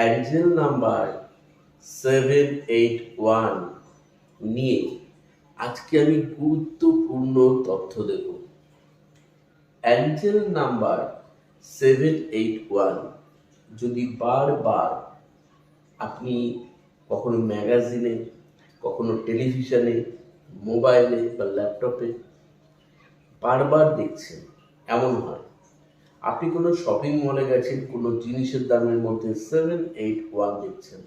Angel number seven eight one নিয়ে আজকে আমি গুরুত্বপূর্ণ তথ্য দেব। Angel number seven eight one যদি বারবার আপনি কখনো ম্যাগাজিনে, কখনো টেলিভিশনে, মোবাইলে বা ল্যাপটপে বারবার দেখছেন, এমন হয় আপনি কোনো শপিং মলে গেছেন, কোনো জিনিসের দামের মধ্যে সেভেন এইট ওয়ান দেখছেন।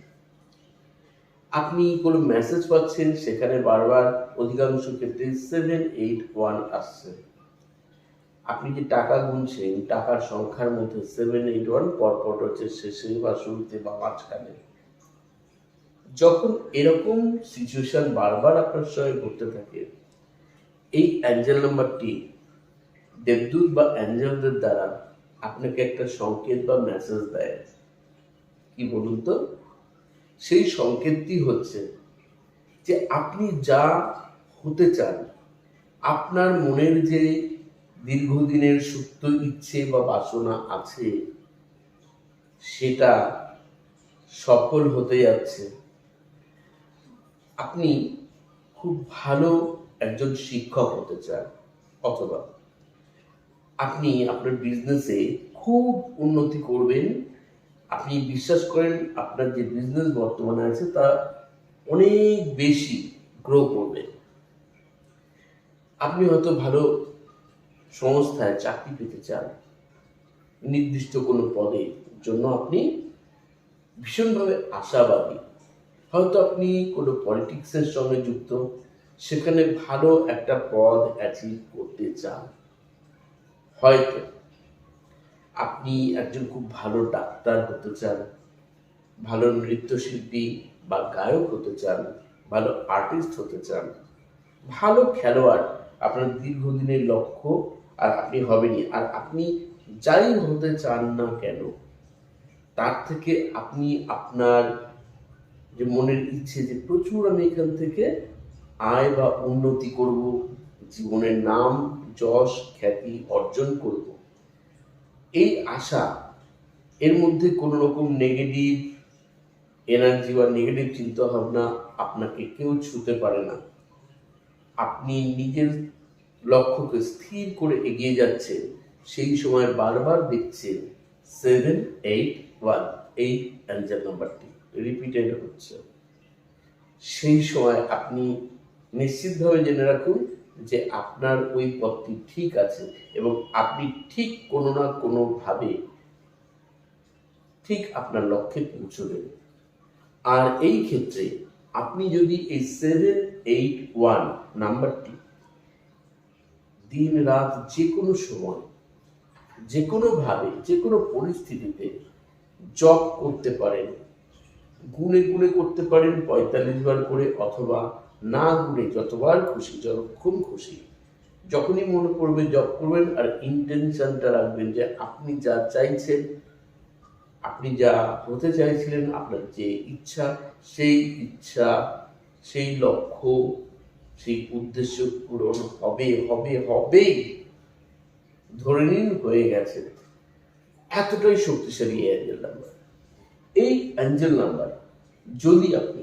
আপনি কোনো মেসেজ পাচ্ছেন, সেখানে বারবার অধিকাংশ ক্ষেত্রে সেভেন এইট ওয়ান আসছে। আপনি যে টাকা গুনছেন, টাকার সংখ্যার মধ্যে সেভেন এইট ওয়ান পরপর হচ্ছে শেষে বা শুরুতে বা মাঝখানে। যখন এরকম সিচুয়েশন বারবার আপনার সঙ্গে ঘটতে থাকে, এই অ্যাঞ্জেল নাম্বারটি দেবদূত বা অ্যাঞ্জেলদের দ্বারা আপনাকে একটা সংকেত বা মেসেজ দেয়। কি বলুন তো? সেই সংকেতটি হচ্ছে যে আপনি যা হতে চান, আপনার মনের যে দীর্ঘদিনের সুপ্ত ইচ্ছে বা বাসনা আছে, সেটা সফল হতে যাচ্ছে। আপনি খুব ভালো একজন শিক্ষক হতে চান, অথবা আপনি আপনার বিজনেসে খুব উন্নতি করবেন। আপনি বিশ্বাস করেন, আপনার যে বিজনেস বর্তমানে আছে, তা অনেক বেশি গ্রো করবে। আপনি হয়তো ভালো সংস্থায় চাকরি পেতে চান, নির্দিষ্ট কোনো পদের জন্য আপনি ভীষণভাবে আশাবাদী। হয়তো আপনি কোনো পলিটিক্সের সঙ্গে যুক্ত, সেখানে ভালো একটা পদ অ্যাচিভ করতে চান। হয়তো আপনি একজন খুব ভালো ডাক্তার হতে চান, ভালো নৃত্যশিল্পী বা গায়ক হতে চান, ভালো আর্টিস্ট হতে চান, ভালো খেলোয়াড়, আপনার দীর্ঘদিনের লক্ষ্য আর আপনি হবেনই। আর আপনি যাই হতে চান না কেন, তার থেকে আপনি আপনার যে মনের ইচ্ছে যে প্রচুর আমি এখান থেকে আয় বা উন্নতি করব জীবনের নাম, যশ, খ্যাতি অর্জন করব। এই আশা এর মধ্যে কোনো রকম নেগেটিভ এনার্জি বা নেগেটিভ চিন্তা ভাবনা আপনাকে কেউ ছুতে পারে না। আপনি নিজের লক্ষ্যকে স্থির করে এগিয়ে যাচ্ছেন। সেই সময় বারবার দেখছেন সেভেন এইট ওয়ান এই অ্যান্সার নাম্বারটি রিপিটেড হচ্ছে। সেই সময় আপনি নিশ্চিতভাবে জেনে রাখুন যে আপনার ওই পথটি ঠিক আছে এবং আপনি ঠিক কোনো না কোনোভাবে ঠিক আপনার লক্ষ্যে পৌঁছবেন আর এই ক্ষেত্রে আপনি যদি এই সেভেন এইট ওয়ান নাম্বারটি দিন রাত যে কোনো সময় যে কোনোভাবে যে কোনো পরিস্থিতিতে জব করতে পারেন, গুনে গুনে করতে পারেন, পঁয়তাল্লিশ বার করে অথবা না ঘুরে যতবার খুশি, যতক্ষণ খুশি, যখনই মনে পড়বে জব করবেন আর ইন্টেনশনটা রাখবেন যে আপনি যা চাইছেন, আপনি যা হতে চাইছিলেন, আপনার যে ইচ্ছা, সেই ইচ্ছা, সেই লক্ষ্য, সেই উদ্দেশ্য পূরণ হবে হবে, হবেই। ধরে নিন, হয়ে গেছে। এতটাই শক্তিশালী অ্যাঞ্জেল নাম্বার এই অ্যাঞ্জেল নাম্বার যদি আপনি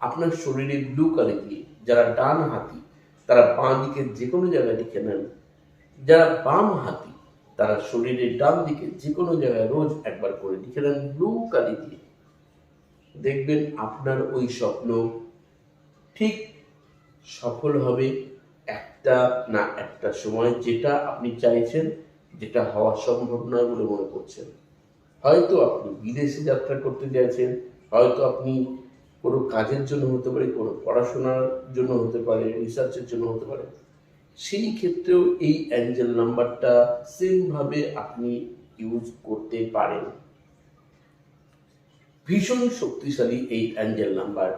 আপনার শরীরে ব্লু কালে দিয়ে যারা ডান হাতি, তারা বাঁ দিকে যে কোনো জায়গায় লিখে নেন। যারা বাম হাতি, তারা শরীরের ডান দিকে যে কোনো জায়গায় রোজ একবার করে লিখে নেন ব্লু কালি দিয়ে। দেখবেন আপনার ওই স্বপ্ন ঠিক সফল হবে একটা না একটা সময় যেটা আপনি চাইছেন, যেটা হওয়া সম্ভব নয় বলে মনে করছেন। হয়তো আপনি বিদেশে যাত্রা করতে চাইছেন, হয়তো আপনি কোনো কাজের জন্য হতে পারে, কোনো পড়াশোনার জন্য হতে পারে রিসার্চের জন্য হতে পারে, সেই ক্ষেত্রেও এই অ্যাঞ্জেল নাম্বারটা সেমভাবে আপনি ইউজ করতে পারেন। ভীষণ শক্তিশালী এই angel number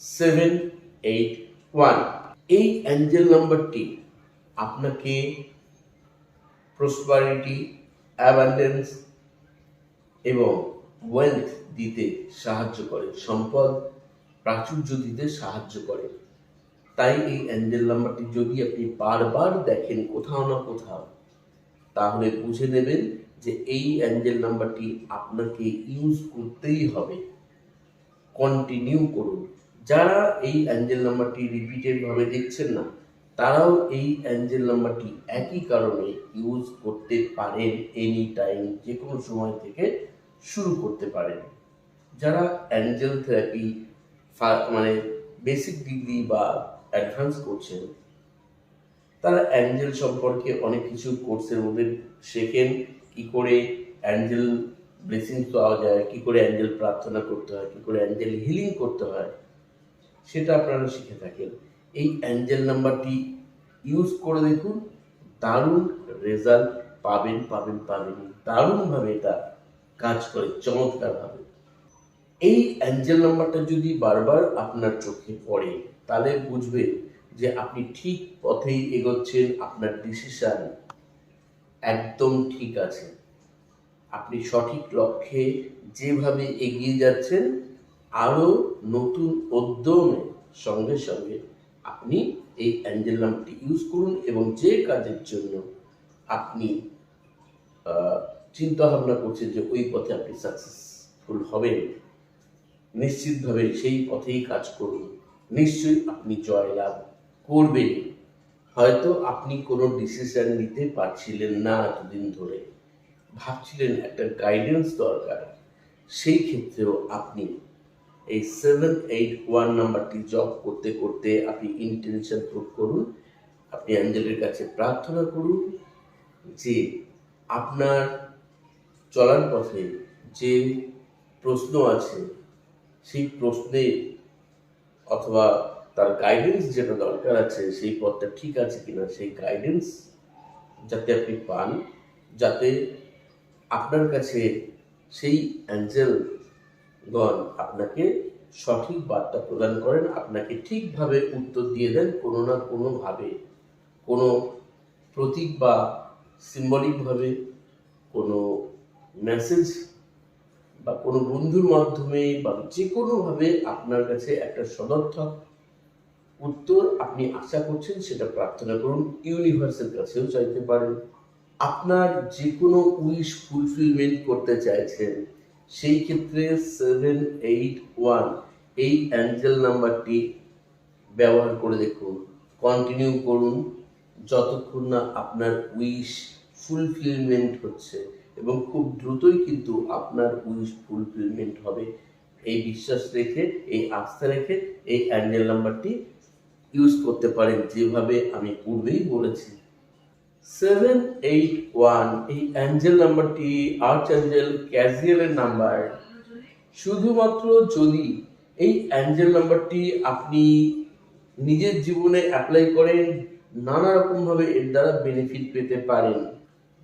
seven eight one এই অ্যাঞ্জেল নাম্বারটি আপনাকে প্রসপারিটি অ্যাবান্ডেন্স এবং ওয়েলথ দিতে সাহায্য করে, সম্পদ প্রাচুর্য দিতে সাহায্য করে। তাই এই অ্যাঞ্জেল নাম্বারটি যদি আপনি বারবার দেখেন কোথাও না কোথাও, তাহলে বুঝে নেবেন যে এই অ্যাঞ্জেল নাম্বারটি আপনাকে ইউজ করতেই হবে। কন্টিনিউ করুন। যারা এই অ্যাঞ্জেল নাম্বারটি রিপিটেড ভাবে দেখছেন না, তারাও এই অ্যাঞ্জেল নাম্বারটি একই কারণে ইউজ করতে পারেন এনি টাইম যে কোনো সময় থেকে শুরু করতে পারেন যারা অ্যাঞ্জেল থেরাপি মানে বেসিক ডিগ্রি বা অ্যাডভান্স করছেন, তারা অ্যাঞ্জেল সম্পর্কে অনেক কিছু কোর্সের মধ্যে শেখেন, কি করে অ্যাঞ্জেল ব্লেসিং পাওয়া যায়, কি করে অ্যাঞ্জেল প্রার্থনা করতে হয়, কি করে অ্যাঞ্জেল হিলিং করতে হয়, সেটা আপনারা শিখে থাকেন। এই অ্যাঞ্জেল নাম্বারটি ইউজ করে দেখুন, দারুণ রেজাল্ট পাবেন পাবেন পাবেন, দারুণভাবে এটা কাজ করে চমৎকারভাবে। এই অ্যাঞ্জেল নাম্বারটা যদি বারবার আপনার চোখে পড়ে, তাহলে বুঝবে যে আপনি ঠিক পথেই এগোচ্ছেন, আপনার ডিসিশন একদম ঠিক আছে। আপনি সঠিক লক্ষ্যে যেভাবে এগিয়ে যাচ্ছেন, আরও নতুন উদ্যমে সঙ্গে সঙ্গে আপনি এই অ্যাঞ্জেল নামটি ইউজ করুন এবং যে কাজের জন্য আপনি চিন্তা ভাবনা করছেন যে ওই পথে আপনি সাকসেসফুল হবেন। নিশ্চিতভাবে সেই পথেই কাজ করুন। নিশ্চয়ই আপনি জয়লাভ করবেন। হয়তো আপনি কোনো ডিসিশন নিতে পারছিলেন না এতদিন ধরে। ভাবছিলেন একটা গাইডেন্স দরকার। সেই ক্ষেত্রেও আপনি এই সেভেন এইট ওয়ান নাম্বারটি জব করতে করতে আপনি ইন্টেনশন পুট করুন। আপনি অ্যাঞ্জেলের কাছে প্রার্থনা করুন যে আপনার চলার পথে যে প্রশ্ন আছে, সেই প্রশ্নে অথবা তার গাইডেন্স যেটা দরকার আছে, সেই পথটা ঠিক আছে কিনা, সেই গাইডেন্স যাতে আপনি পান, যাতে আপনার কাছে সেই অ্যাঞ্জেল অ্যাঞ্জেলগণ আপনাকে সঠিক বার্তা প্রদান করেন, আপনাকে ঠিকভাবে উত্তর দিয়ে দেন কোনো না কোনোভাবে। কোনো প্রতীক বা সিম্বলিকভাবে কোনো মেসেজ বা কোনো বন্ধুর মাধ্যমে বা যে কোনোভাবে আপনার কাছে একটা সদর্থক উত্তর আপনি আশা করছেন সেটা প্রার্থনা করুন। ইউনিভার্সের কাছেও চাইতে পারেন। আপনার যে কোনো উইশ ফুলফিলমেন্ট করতে চাইছেন, সেই ক্ষেত্রে সেভেন এইট ওয়ান এই অ্যাঞ্জেল নাম্বারটি ব্যবহার করে দেখুন। কন্টিনিউ করুন। যতক্ষণ না আপনার উইশ ফুলফিলমেন্ট হচ্ছে এবং খুব দ্রুতই কিন্তু আপনার উইশ ফুলফিলমেন্ট হবে। এই বিশ্বাস রেখে, এই আস্থা রেখে এই অ্যাঞ্জেল নাম্বারটি ইউজ করতে পারেন। যেভাবে আমি পূর্বেই বলেছি। সেভেন এইট ওয়ান এই অ্যাঞ্জেল নাম্বারটি আর্চ অ্যাঞ্জেল ক্যাজুয়ালের নাম্বার শুধুমাত্র যদি এই অ্যাঞ্জেল নাম্বারটি আপনি নিজের জীবনে অ্যাপ্লাই করেন, নানা রকমভাবে এর দ্বারা বেনিফিট পেতে পারেন।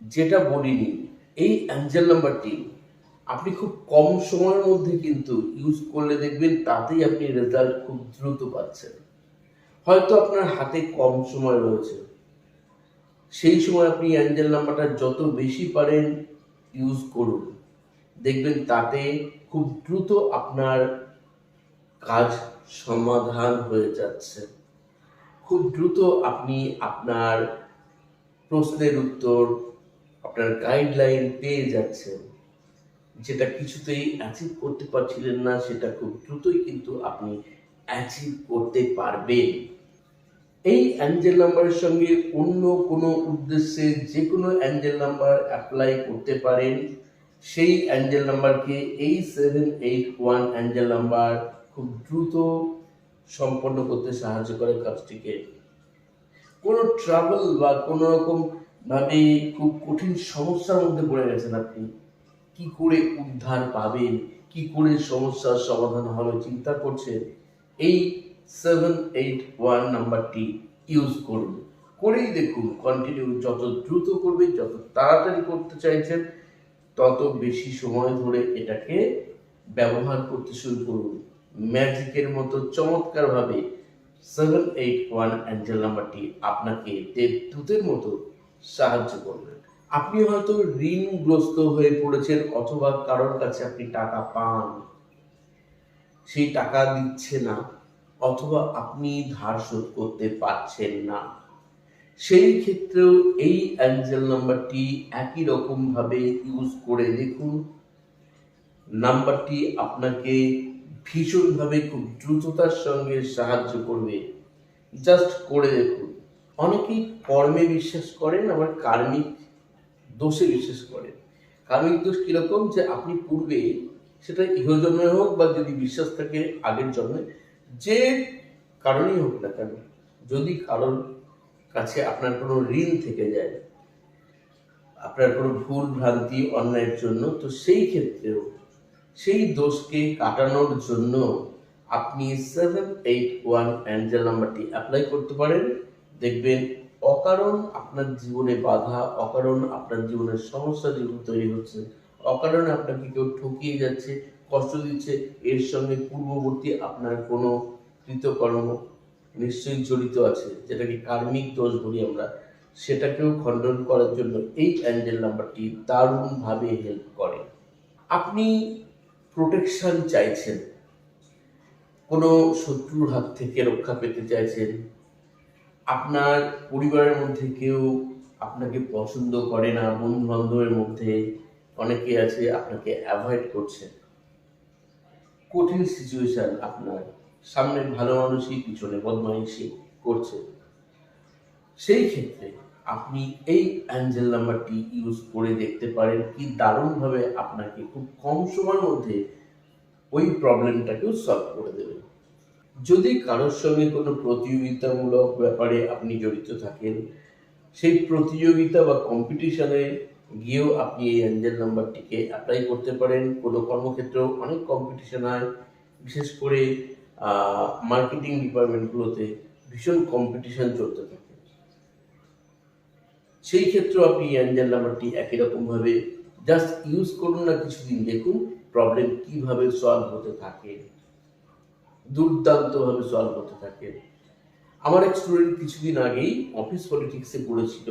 যেটা বলিনি। এই অ্যাঞ্জেল নাম্বারটি আপনি খুব কম সময়ের মধ্যে কিন্তু ইউজ করলে দেখবেন তাতেই আপনি রেজাল্ট খুব দ্রুত পাচ্ছেন। হয়তো আপনার হাতে কম সময় রয়েছে। সেই সময় আপনি অ্যাঞ্জেল নাম্বারটা যত বেশি পারেন ইউজ করুন। দেখবেন তাতে খুব দ্রুত আপনার কাজ সমাধান হয়ে যাচ্ছে। খুব দ্রুত আপনি আপনার প্রশ্নের উত্তর আপনার গাইডলাইন পেয়ে যাচ্ছেন, যেটা কিছুতেই অ্যাচিভ করতে পারছিলেন না, সেটা খুব দ্রুতই কিন্তু আপনি অ্যাচিভ করতে পারবেন। এই অ্যাঞ্জেল নাম্বারের সঙ্গে অন্য কোনো উদ্দেশ্যে যে কোনো অ্যাঞ্জেল নাম্বার অ্যাপ্লাই করতে পারেন, সেই অ্যাঞ্জেল নাম্বারকে এই seven eight one angel number খুব দ্রুত সম্পন্ন করতে সাহায্য করে কাজটিকে। কোনো ট্রাভেল বা কোনো রকম ভাবে খুব কঠিন সমস্যার মধ্যে পড়ে গেছেন আপনি। কি করে উদ্ধার পাবেন? কি করে সমস্যার সমাধান হবে চিন্তা করছেন? এই সেভেন এইট ওয়ান নাম্বারটি ইউজ করুন। করেই দেখুন কন্টিনিউ যত দ্রুত করবে যত তাড়াতাড়ি করতে চাইছেন, তত বেশি সময় ধরে এটাকে ব্যবহার করতে শুরু করুন। ম্যাজিকের মতো চমৎকারভাবে সেভেন এইট ওয়ান অ্যাঞ্জেল নাম্বারটি আপনাকে দেবদূতের মতো সাহায্য করবে আপনি হয়তো ঋণগ্রস্ত হয়ে পড়েছেন অথবা কারোর কাছে আপনি টাকা পান। সেই টাকা দিচ্ছে না অথবা আপনি ধার শোধ করতে পারছেন না। সেই ক্ষেত্রেও এই অ্যাঞ্জেল নাম্বারটি একই রকম ভাবে ইউজ করে দেখুন। নাম্বারটি আপনাকে ভীষণভাবে খুব দ্রুততার সঙ্গে সাহায্য করবে। জাস্ট করে দেখুন। অনেকেই কর্মে বিশ্বাস করেন, আবার কার্মিক দোষে বিশ্বাস করেন। কার্মিক দোষ কীরকম যে আপনি পূর্বে সেটা ইহজন্মে হোক বা যদি বিশ্বাস থাকে আগের জন্মে, যে কারণেই হোক না কেন, যদি কারোর কাছে আপনার কোনো ঋণ থেকে যায়, আপনার কোনো ভুল ভ্রান্তি অন্যায়ের জন্য, তো সেই ক্ষেত্রেও সেই দোষকে কাটানোর জন্য আপনি সেভেন এইট ওয়ান অ্যাঞ্জেল নাম্বারটি অ্যাপ্লাই করতে পারেন। দেখবেন অকারণ আপনার জীবনে বাধা, অকারণ আপনার জীবনের সমস্যা যেগুলো তৈরি হচ্ছে, অকারণে আপনাকে কেউ ঠকিয়ে যাচ্ছে, কষ্ট দিচ্ছে, এর সঙ্গে পূর্ববর্তী আপনার কোনো কৃতকর্ম নিশ্চয়ই জড়িত আছে, যেটাকে কার্মিক দোষ বলি আমরা, সেটাকেও খণ্ডন করার জন্য এই অ্যাঞ্জেল নাম্বারটি দারুণভাবে হেল্প করে। আপনি প্রোটেকশন চাইছেন, কোনো শত্রুর হাত থেকে রক্ষা পেতে চাইছেন আপনার পরিবারের মধ্যে কেউ আপনাকে পছন্দ করে না বন্ধু বান্ধবের মধ্যে অনেকে আছে আপনাকে অ্যাভয়েড করছে। কঠিন সিচুয়েশন আপনার। সামনে ভালো মানুষই, পিছনে বদমাইশি করছে। সেই ক্ষেত্রে আপনি এই অ্যাঞ্জেল নাম্বারটি ইউজ করে দেখতে পারেন কি দারুণভাবে আপনাকে খুব কম সময়ের মধ্যে ওই প্রবলেমটাকেও সলভ করে দেবে। যদি কারোর সঙ্গে কোনো প্রতিযোগিতামূলক ব্যাপারে আপনি জড়িত থাকেন, সেই প্রতিযোগিতা বা কম্পিটিশনে গিয়েও আপনি এই অ্যাঞ্জেল নাম্বারটিকে অ্যাপ্লাই করতে পারেন। কোনো কর্মক্ষেত্রেও অনেক কম্পিটিশন হয়। বিশেষ করে মার্কেটিং ডিপার্টমেন্টগুলোতে ভীষণ কম্পিটিশন চলতে থাকে। সেই ক্ষেত্রেও আপনি এই অ্যাঞ্জেল নাম্বারটি একই রকমভাবে জাস্ট ইউজ করুন না কিছুদিন। দেখুন প্রবলেম কীভাবে সলভ হতে থাকে। দুর্দান্তভাবে সলভ করতে থাকে। আমার এক স্টুডেন্ট কিছুদিন আগেই অফিস পলিটিক্সে পড়েছিল,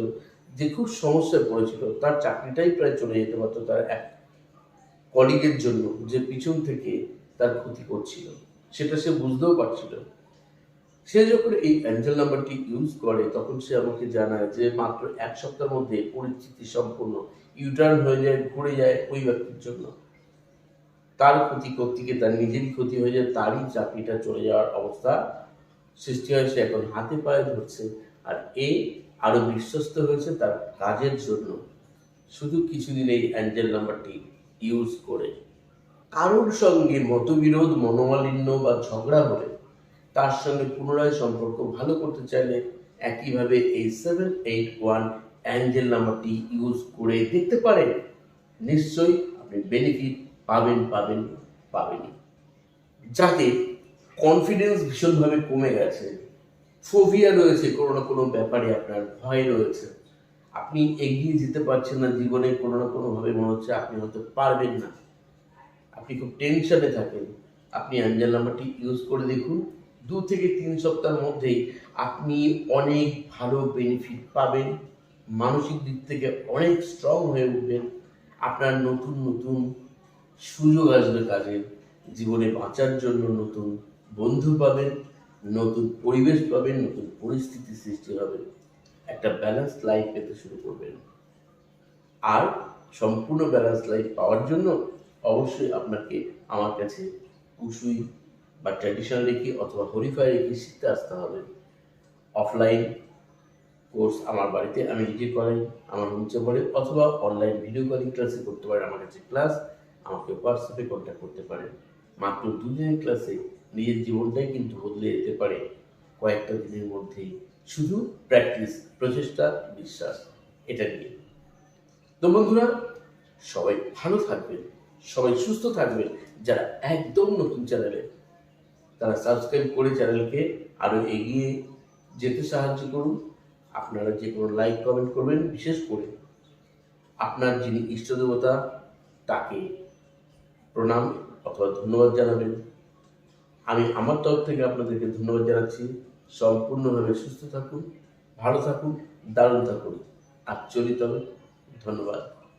যে খুব সমস্যায় পড়েছিল। তার চাকরিটাই প্রায় চলে যেতে পারতো তার এক কলিগের জন্য, যে পিছন থেকে তার ক্ষতি করছিল। সেটা সে বুঝতেও পারছিল। সে যখন এই অ্যাঞ্জেল নাম্বারটি ইউজ করে, তখন সে আমাকে জানায় যে মাত্র এক সপ্তাহের মধ্যে পরিস্থিতি সম্পূর্ণ ইউটার্ন হয়ে যায়, ঘুরে যায় ওই ব্যক্তির জন্য। তার ক্ষতি করতে গিয়ে তার নিজেরই ক্ষতি হয়ে যায়, তারই চাকরিটা চলে যাওয়ার অবস্থা সৃষ্টি হয়, সে এখন হাতে পায়ে ধরছে। আর এ আরও বিশ্বস্ত হয়েছে তার কাজের জন্য। শুধু কিছুদিন এই অ্যাঞ্জেল নাম্বারটি ইউজ করে। কারোর সঙ্গে মতবিরোধ, মনোমালিন্য বা ঝগড়া হলে তার সঙ্গে পুনরায় সম্পর্ক ভালো করতে চাইলে একইভাবে এই সেভেন এইট ওয়ান অ্যাঞ্জেল নাম্বারটি ইউজ করে দেখতে পারেন। নিশ্চয়ই আপনি বেনিফিট পাবেন পাবেন, পাবেনই। যাতে কনফিডেন্স ভীষণভাবে কমে গেছে। ফোভিয়া রয়েছে, কোনো না কোনো ব্যাপারে আপনার ভয় রয়েছে। আপনি এগিয়ে যেতে পারছেন না জীবনে, কোনো না কোনোভাবে মনে হচ্ছে আপনি হয়তো পারবেন না। আপনি খুব টেনশনে থাকেন। আপনি অ্যাঞ্জেল নাম্বারটি ইউজ করে দেখুন। দু থেকে তিন সপ্তাহের মধ্যেই আপনি অনেক ভালো বেনিফিট পাবেন। মানসিক দিক থেকে অনেক স্ট্রং হয়ে উঠবেন। আপনার নতুন নতুন সুযোগ আসবে কাজের জীবনে বাঁচার জন্য নতুন বন্ধু পাবেন, নতুন পরিবেশ পাবেন, নতুন পরিস্থিতি সৃষ্টি হবে। একটা ব্যালেন্স লাইফ পেতে শুরু করবেন। আর সম্পূর্ণ ব্যালেন্স লাইফ পাওয়ার জন্য অবশ্যই আপনাকে আমার কাছে কুসুই বা ট্র্যাডিশনাল রেখে অথবা হরিফাই রেখে শিখতে আসতে হবে। অফলাইন কোর্স আমার বাড়িতে আমি নিজে করাই, আমার রুমে পড়ে অথবা অনলাইন ভিডিও কলিং ক্লাসে করতে পারেন, আমার কাছে ক্লাস আমাকে হোয়াটসঅ্যাপে কন্ট্যাক্ট করতে পারেন মাত্র দুদিনের ক্লাসে নিজের জীবনটাই কিন্তু বদলে যেতে পারে। কয়েকটা দিনের মধ্যেই শুধু প্র্যাকটিস প্রচেষ্টা, বিশ্বাস, এটা নিয়ে। তো বন্ধুরা, সবাই ভালো থাকবেন, সবাই সুস্থ থাকবেন। যারা একদম নতুন চ্যানেলে তারা সাবস্ক্রাইব করে চ্যানেলকে আরও এগিয়ে যেতে সাহায্য করুন। আপনারা যে কোনো লাইক কমেন্ট করবেন, বিশেষ করে আপনার যিনি ইষ্ট দেবতা, তাকে প্রণাম, অথবা ধন্যবাদ জানাবেন। আমি আমার তরফ থেকে আপনাদেরকে ধন্যবাদ জানাচ্ছি। সম্পূর্ণভাবে সুস্থ থাকুন, ভালো থাকুন, দারুণ থাকুন। চলিত হবে। ধন্যবাদ।